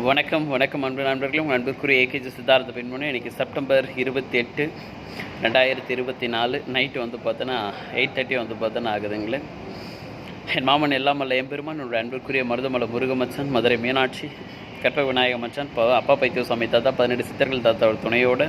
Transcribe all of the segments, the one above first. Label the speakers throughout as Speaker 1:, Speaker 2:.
Speaker 1: வணக்கம் வணக்கம் அன்பு நண்பர்களும் உங்கள் அன்புக்குரிய ஏகேஜி சித்தார்த்த பெண்மணி இன்றைக்கி செப்டம்பர் இருபத்தி எட்டு ரெண்டாயிரத்தி இருபத்தி நாலு நைட்டு வந்து பார்த்தோன்னா எயிட் தேர்ட்டி வந்து பார்த்தோன்னா ஆகுதுங்களே. என் மாமன் எல்லாமல்ல எம்பெருமான் என்னோட அன்புக்குரிய மருதமலை முருகமச்சன் மதுரை மீனாட்சி கற்ப விநாயக மச்சான் இப்போ அப்பா பைத்திய சுவாமி தாத்தா பதினெட்டு சித்தர்கள் தாத்தாவோட துணையோட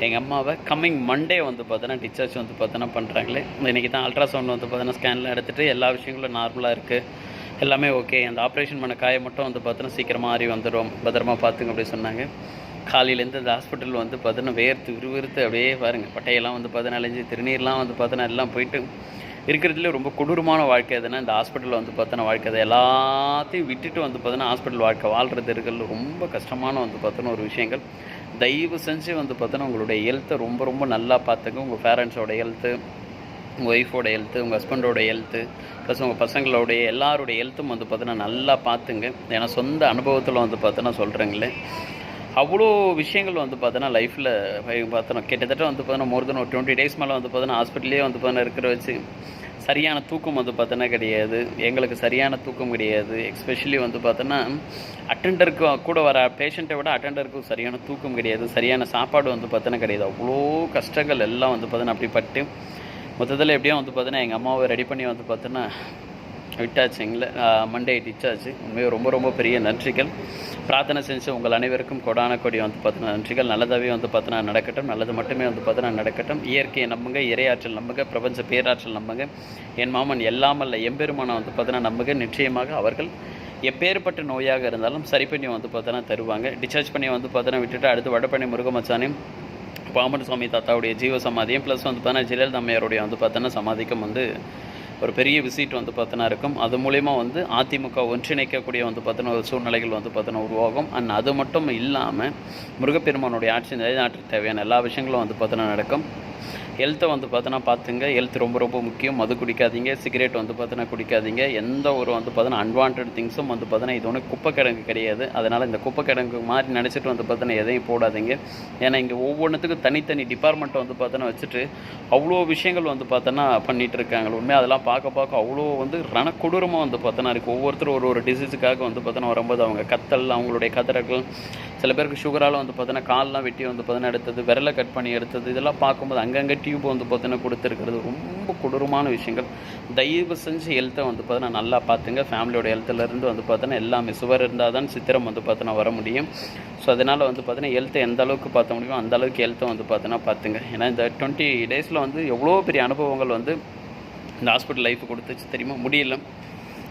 Speaker 1: எங்கள் அம்மாவை கம்மிங் மண்டே வந்து பார்த்தோன்னா டிஸ்சார்ஜ் வந்து பார்த்தோன்னா பண்ணுறாங்களே இன்றைக்கி தான் அல்ட்ராசவுண்ட் வந்து பார்த்தோன்னா ஸ்கேனில் எடுத்துகிட்டு எல்லா விஷயங்களும் நார்மலாக இருக்குது எல்லாமே ஓகே அந்த ஆப்ரேஷன் பண்ண காயை மட்டும் வந்து பார்த்தோன்னா சீக்கிரமாக ஆறி வந்துடும் பத்திரமா பார்த்துங்க அப்படி சொன்னாங்க. காலையிலேருந்து அந்த ஹாஸ்பிட்டல் வந்து பார்த்தோன்னா வேர்த்து விறுவிறுத்து அப்படியே பாருங்கள் பட்டையெல்லாம் வந்து பார்த்தோன்னா அலைஞ்சு திருநீர்லாம் வந்து பார்த்தோன்னா எல்லாம் போயிட்டு இருக்கிறதுல ரொம்ப கொடூரமான வாழ்க்கை எதுனா இந்த ஹாஸ்பிட்டலில் வந்து பார்த்தோன்னா வாழ்க்கை. அது எல்லாத்தையும் விட்டுட்டு வந்து பார்த்தோன்னா ஹாஸ்பிட்டல் வாழ்க்கை. வாழ்கிறது இருக்கிறது ரொம்ப கஷ்டமான வந்து பார்த்தோன்னா ஒரு விஷயங்கள். தயவு செஞ்சு வந்து பார்த்தோன்னா உங்களுடைய ஹெல்த்தை ரொம்ப ரொம்ப நல்லா பார்த்துங்க. உங்கள் பேரண்ட்ஸோட ஹெல்த்து உங்கள் ஒய்ஃபோட ஹெல்த்து உங்கள் ஹஸ்பண்டோட ஹெல்த்து ப்ளஸ் உங்கள் பசங்களோடைய எல்லாருடைய ஹெல்த்தும் வந்து பார்த்தீங்கன்னா நல்லா பார்த்துங்க ஏன்னா சொந்த அனுபவத்தில் வந்து பார்த்தோன்னா சொல்கிறேங்களே அவ்வளோ விஷயங்கள் வந்து பார்த்தோன்னா லைஃப்பில் பார்த்தோன்னா கிட்டத்தட்ட வந்து பார்த்தோன்னா மோர் தென் ஒரு டுவெண்ட்டி டேஸ் மேலே வந்து பார்த்தோன்னா ஹாஸ்பிட்டலே வந்து பார்த்தோன்னா இருக்கிற வச்சு சரியான தூக்கம் வந்து பார்த்தோன்னா கிடையாது. எங்களுக்கு சரியான தூக்கம் கிடையாது. எக்ஸ்பெஷலி வந்து பார்த்தோன்னா அட்டெண்டருக்கு கூட வர பேஷண்ட்டை விட அட்டெண்டருக்கு சரியான தூக்கம் கிடையாது. சரியான சாப்பாடு வந்து பார்த்தோன்னா கிடையாது. அவ்வளோ கஷ்டங்கள் எல்லாம் வந்து பார்த்தோன்னா அப்படி பட்டு மொத்தத்தில் எப்படியும் வந்து பார்த்தீங்கன்னா எங்கள் அம்மாவை ரெடி பண்ணி வந்து பார்த்தோன்னா விட்டாச்சுங்கள மண்டே டிச்சாச்சு உண்மையாக ரொம்ப ரொம்ப பெரிய நன்றிகள். பிரார்த்தனை செஞ்சு உங்கள் அனைவருக்கும் கொடான கொடி வந்து பார்த்தீங்கன்னா நன்றிகள். நல்லதாகவே வந்து பார்த்தோன்னா நடக்கட்டும். நல்லது மட்டுமே வந்து பார்த்தோன்னா நடக்கட்டும். இயற்கையை நம்புங்க இறையாற்றல் நம்புங்க பிரபஞ்ச பேராற்றல் நம்புங்க. என் மாமன் எல்லாமல்ல எம்பெருமானை வந்து பார்த்தோன்னா நம்புங்க. நிச்சயமாக அவர்கள் எப்பேற்பட்ட நோயாக இருந்தாலும் சரி பண்ணி வந்து பார்த்தோன்னா தருவாங்க. டிஸ்சார்ஜ் பண்ணி வந்து பார்த்தோன்னா விட்டுட்டு அடுத்து வடபழனி முருகமச்சானையும் பாம்பன் சுவாமி தாத்தாவுடைய ஜீவ சமாதியும் ப்ளஸ் வந்து பார்த்தீங்கன்னா ஜெயலலிதா அம்மையாருடைய வந்து பார்த்தோன்னா சமாதிக்கும் வந்து ஒரு பெரிய விசிட் வந்து பார்த்தோன்னா இருக்கும். அது மூலிமா வந்து அதிமுக ஒன்றிணைக்கக்கூடிய வந்து பார்த்தோன்னா ஒரு சூழ்நிலைகள் வந்து பார்த்தோன்னா உருவாகும். அண்ட் அது மட்டும் இல்லாமல் முருகப்பெருமானுடைய ஆட்சி நிலைநாட்டுக்கு தேவையான எல்லா விஷயங்களும் வந்து பார்த்தோன்னா நடக்கும். ஹெல்த்தை வந்து பார்த்தோன்னா பார்த்துங்க. ஹெல்த் ரொம்ப ரொம்ப முக்கியம். மது குடிக்காதீங்க. சிகரெட் வந்து பார்த்தோன்னா குடிக்காதீங்க. எந்த ஒரு வந்து பார்த்தோன்னா அன்வான்ட் திங்ஸும் வந்து பார்த்தோன்னா இது ஒன்று குப்பை கிடங்கு கிடையாது. அதனால் இந்த குப்பை கிடங்கு மாதிரி நினச்சிட்டு வந்து பார்த்தோன்னா எதையும் போடாதீங்க. ஏன்னா இங்கே ஒவ்வொன்றுத்துக்கும் தனித்தனி டிபார்ட்மெண்ட்டை வந்து பார்த்தோன்னா வச்சுட்டு அவ்வளோ விஷயங்கள் வந்து பார்த்தோன்னா பண்ணிகிட்டு இருக்காங்க. உண்மையாக அதெல்லாம் பார்க்க பார்க்க அவ்வளோ வந்து ரணக்கொடூரமாக வந்து பார்த்தோன்னா இருக்குது ஒவ்வொருத்தரும் ஒரு ஒரு டிசீஸுக்காக வந்து பார்த்தோன்னா வரும்போது அவங்க கத்தல் அவங்களுடைய கதறர்கள் சில பேருக்கு சுகரால் வந்து பார்த்தோன்னா கால்லாம் வெட்டி வந்து பார்த்தீங்கன்னா எடுத்தது விரலை கட் பண்ணி எடுத்தது இதெல்லாம் பார்க்கும்போது அங்கங்கே டியூப் வந்து பார்த்தோன்னா கொடுத்துருக்கிறது. ரொம்ப கொடூரமான விஷயங்கள். தயவு செஞ்சு ஹெல்த்தை வந்து பார்த்தோன்னா நல்லா பார்த்துங்க. ஃபேமிலியோட ஹெல்த்துலேருந்து வந்து பார்த்தோன்னா எல்லாமே சுவர் இருந்தால் தான் சித்திரம் வந்து பார்த்தோன்னா வர முடியும். ஸோ அதனால் வந்து பார்த்தீங்கன்னா ஹெல்த்தை எந்த அளவுக்கு பார்த்த முடியுமோ அந்த அளவுக்கு ஹெல்த்தை வந்து பார்த்தோன்னா பார்த்துங்க. ஏன்னா இந்த டுவெண்ட்டி டேஸில் வந்து எவ்வளோ பெரிய அனுபவங்கள் வந்து இந்த ஹாஸ்பிட்டல் லைஃப் கொடுத்துச்சு தெரியுமா? முடியல.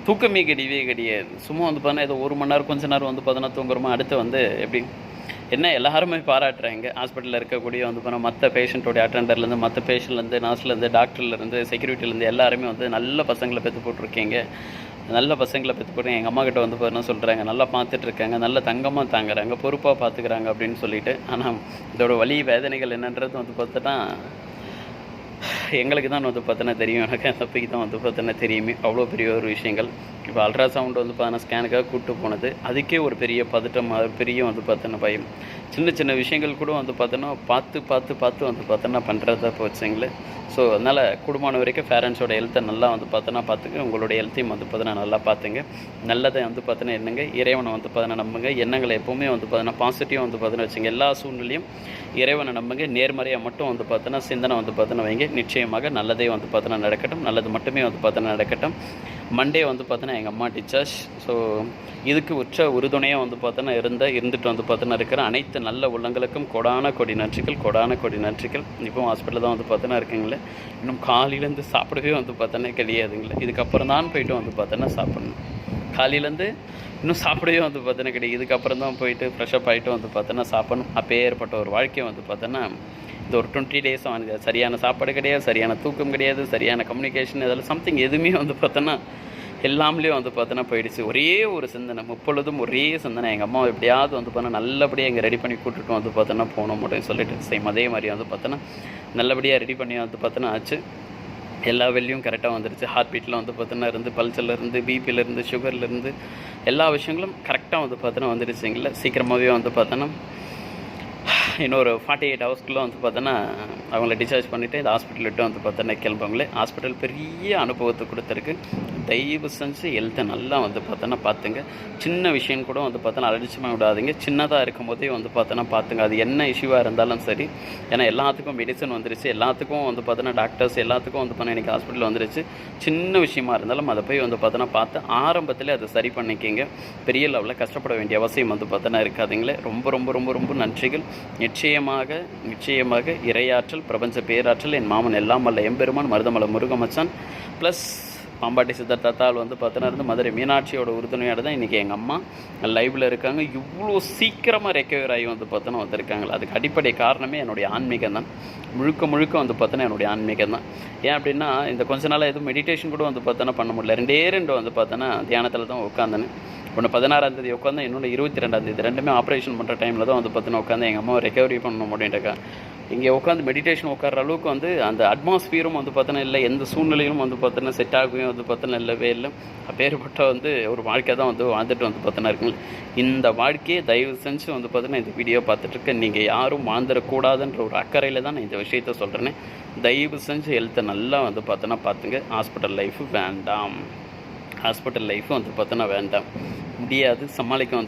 Speaker 1: தூக்கமே கிடையவே கிடையாது. சும்மா வந்து பார்த்தா ஏதோ ஒரு மணி நேரம் கொஞ்ச நேரம் வந்து பார்த்தோன்னா தூங்குறோமா அடுத்து வந்து எப்படி என்ன எல்லாருமே பாராட்டுறாங்க. ஹாஸ்பிட்டலில் இருக்கக்கூடிய வந்து பார்த்தா மற்ற பேஷண்ட்டோடைய அட்டெண்டர்லேருந்து மற்ற பேஷண்ட்லேருந்து நர்ஸ்லேருந்து டாக்டர்லேருந்து செக்யூரிட்டிலேருந்து எல்லாருமே வந்து நல்ல பசங்களை பெற்று போட்டிருக்கீங்க. நல்ல பசங்களை பெற்று போட்டு எங்கள் அம்மாக்கிட்ட வந்து பார்த்தீங்கன்னா சொல்கிறாங்க நல்லா பார்த்துட்டு இருக்காங்க நல்ல தங்கமாக தாங்குறாங்க பொறுப்பாக பார்த்துக்கிறாங்க அப்படின்னு சொல்லிட்டு. ஆனால் இதோட வழி வேதனைகள் என்னன்றது வந்து பார்த்துட்டா எங்களுக்கு தான் வந்து பார்த்தோன்னா தெரியும். எனக்கு அந்த தப்பிக்கு தான் வந்து பார்த்தோன்னா தெரியுமே. அவ்வளோ பெரிய ஒரு விஷயங்கள். இப்போ அல்ட்ராசவுண்ட் வந்து பார்த்தோன்னா ஸ்கேனுக்காக கூப்பிட்டு போனது. அதுக்கே ஒரு பெரிய பதட்டம் பெரிய வந்து பார்த்தோன்னா பயம். சின்ன சின்ன விஷயங்கள் கூட வந்து பார்த்தோன்னா பார்த்து பார்த்து பார்த்து வந்து பார்த்தோன்னா பண்ணுறதா போச்சுங்களேன் ஸோ அதனால் குடும்பம் வரைக்கும் பேரண்ட்ஸோட ஹெல்த்தை நல்லா வந்து பார்த்தோன்னா பார்த்துங்க உங்களுடைய ஹெல்த்தையும் வந்து பார்த்தோன்னா நல்லா பார்த்துங்க நல்லதை வந்து பார்த்தோன்னா என்னங்க இறைவனை வந்து பார்த்தோன்னா நம்புங்க எண்ணங்களை எப்போவுமே வந்து பார்த்தோன்னா பாசிட்டிவாக வந்து பார்த்தோன்னா வச்சுங்க எல்லா சூழ்நிலையும் இறைவனை நம்புங்க நேர்மறையாக மட்டும் வந்து பார்த்தோன்னா சிந்தனை வந்து பார்த்தோன்னா வைங்க நிச்சயமாக நல்லதே வந்து பார்த்தோன்னா நடக்கட்டும் நல்லது மட்டுமே வந்து பார்த்தோன்னா நடக்கட்டும் மண்டே வந்து பார்த்தோன்னா எங்கள் அம்மா டீச்சர்ஸ் ஸோ இதுக்கு உற்ற உறுதுணையாக வந்து பார்த்தோன்னா இருந்த இருந்துட்டு வந்து பார்த்தோன்னா இருக்கிற அனைத்து நல்ல உள்ளங்களுக்கும் கொடான கொடி நன்றிகள் கொடான கொடி நன்றிகள் இப்போ ஹாஸ்பிட்டலில் தான் வந்து பார்த்தோன்னா இருக்குங்களே. இன்னும் காலையிலேருந்து சாப்பிடவே வந்து பார்த்தோன்னா கிடையாதுங்களே. இதுக்கப்புறம் தான் போயிட்டு வந்து பார்த்தோன்னா சாப்பிட்ணும். காலையிலேருந்து இன்னும் சாப்பிடவே வந்து பார்த்தோன்னா கிடையாது. இதுக்கப்புறம் தான் போயிட்டு ஃப்ரெஷ்ஷப் ஆகிட்டு வந்து பார்த்தோன்னா சாப்பிட்ணும். அப்போ ஏற்பட்ட ஒரு வாழ்க்கையை வந்து பார்த்தோன்னா இந்த ஒரு டுவெண்ட்டி டேஸ் அவனுக்கு சரியான சாப்பாடு கிடையாது சரியான தூக்கம் கிடையாது சரியான கம்யூனிகேஷன் இதெல்லாம் சம்திங் எதுவுமே வந்து பார்த்தோன்னா எல்லாமே வந்து பார்த்தோன்னா போயிடுச்சு. ஒரே ஒரு சிந்தனை முப்பொழுதும் ஒரே சிந்தனை. எங்கள் அம்மா எப்படியாவது வந்து பார்த்தா நல்லபடியாக இங்கே ரெடி பண்ணி கூட்டிட்டு வந்து பார்த்தோன்னா போகணும் அப்படின்னு சொல்லிட்டு சேம் அதே மாதிரி வந்து பார்த்தோன்னா நல்லபடியாக ரெடி பண்ணி வந்து பார்த்தோன்னா ஆச்சு. எல்லா வெள்ளியும் கரெக்டாக வந்துருச்சு. ஹார்ட் பீட்டில் வந்து பார்த்தோன்னா இருந்து பல்சர்லேருந்து பிபிலேருந்து சுகர்லேருந்து எல்லா விஷயங்களும் கரெக்டாக வந்து பார்த்தோன்னா வந்துருச்சுங்களா சீக்கிரமாகவே வந்து பார்த்தோன்னா இன்னொரு ஃபார்ட்டி எயிட் ஹவர்ஸ்க்குள்ளே வந்து பார்த்தோன்னா அவங்கள டிஸ்சார்ஜ் பண்ணிவிட்டு இந்த ஹாஸ்பிட்டல் விட்டு வந்து பார்த்தோன்னா கிளம்புங்களே ஹாஸ்பிட்டல் பெரிய அனுபவத்தை கொடுத்துருக்கு. தயவு செஞ்சு ஹெல்த்தை நல்லா வந்து பார்த்தோன்னா பார்த்துங்க. சின்ன விஷயம் கூட வந்து பார்த்தோன்னா அலட்சியமாக விடாதீங்க. சின்னதாக இருக்கும் போதே வந்து பார்த்தோன்னா பார்த்துங்க. அது என்ன இஷ்யூவாக இருந்தாலும் சரி. ஏன்னா எல்லாத்துக்கும் மெடிசன் வந்துருச்சு. எல்லாத்துக்கும் வந்து பார்த்தோன்னா டாக்டர்ஸ் எல்லாத்துக்கும் வந்து பார்த்தோன்னா இன்றைக்கி ஹாஸ்பிட்டல் வந்துருச்சு. சின்ன விஷயமா இருந்தாலும் அதை போய் வந்து பார்த்தோன்னா பார்த்து ஆரம்பத்தில் அதை சரி பண்ணிக்கிங்க. பெரிய லெவலில் கஷ்டப்பட வேண்டிய அவசியம் வந்து பார்த்தோன்னா இருக்காதுங்களே. ரொம்ப ரொம்ப ரொம்ப ரொம்ப நன்றிகள். நிச்சயமாக நிச்சயமாக இறையாற்றல் பிரபஞ்ச பேராற்றல் என் மாமன் எல்லாம் வல்ல எம்பெருமான் மருதமலை முருகமச்சான் ப்ளஸ் பாம்பாட்டி சித்தர் வந்து பார்த்தோன்னா இருந்து மதுரை மீனாட்சியோட உறுதுணையோட தான் இன்றைக்கி எங்கள் அம்மா லைவில் இருக்காங்க. இவ்வளோ சீக்கிரமாக ரெக்கவர் ஆகி வந்து பார்த்தோன்னா வந்திருக்காங்களா அதுக்கு அடிப்படை காரணமே என்னுடைய ஆன்மீகம் தான். முழுக்க முழுக்க வந்து பார்த்தோன்னா என்னுடைய ஆன்மீகம் தான். ஏன் அப்படின்னா இந்த கொஞ்ச நாளாக எதுவும் மெடிடேஷன் கூட வந்து பார்த்தோன்னா பண்ண முடியல. ரெண்டே ரெண்டு வந்து பார்த்தோன்னா தியானத்தில் தான் உட்காந்தேன் ஒன்று பதினாறாம் தேதி உட்காந்து இன்னொன்று இருபத்தி ரெண்டாம் தேதி. ரெண்டுமே ஆப்ரேஷன் பண்ணுற டைமில் தான் வந்து பார்த்தீங்கன்னா உட்காந்து எங்கள் அம்மாவை ரெக்கவரி பண்ணணும் அப்படின்ட்டுருக்கேன் இங்கே உட்காந்து மெடிடேஷன் உட்கார அளவுக்கு வந்து அந்த அட்மாஸ்பியரும் வந்து பார்த்தோன்னா இல்லை எந்த சூழ்நிலையும் வந்து பார்த்தோன்னா செட் ஆகவே வந்து பார்த்தோன்னா இல்லவே இல்லை. அப்பேற்பட்ட வந்து ஒரு வாழ்க்கை தான் வந்து வாழ்ந்துட்டு வந்து பார்த்தோன்னா இருக்குங்க. இந்த வாழ்க்கையை தயவு செஞ்சு வந்து பார்த்தோன்னா இந்த வீடியோ பார்த்துட்ருக்க நீங்கள் யாரும் வாழ்ந்துடக்கூடாதுன்ற ஒரு அக்கறையில் தான் நான் இந்த விஷயத்த சொல்கிறேனே தயவு செஞ்சு ஹெல்த்தை நல்லா வந்து பார்த்தோன்னா பார்த்துங்க. ஹாஸ்பிட்டல் லைஃப் வேண்டாம். ஹாஸ்பிட்டல் லைஃப் வந்து பார்த்தோன்னா வேண்டாம். முடியாது சமாளிக்க வந்து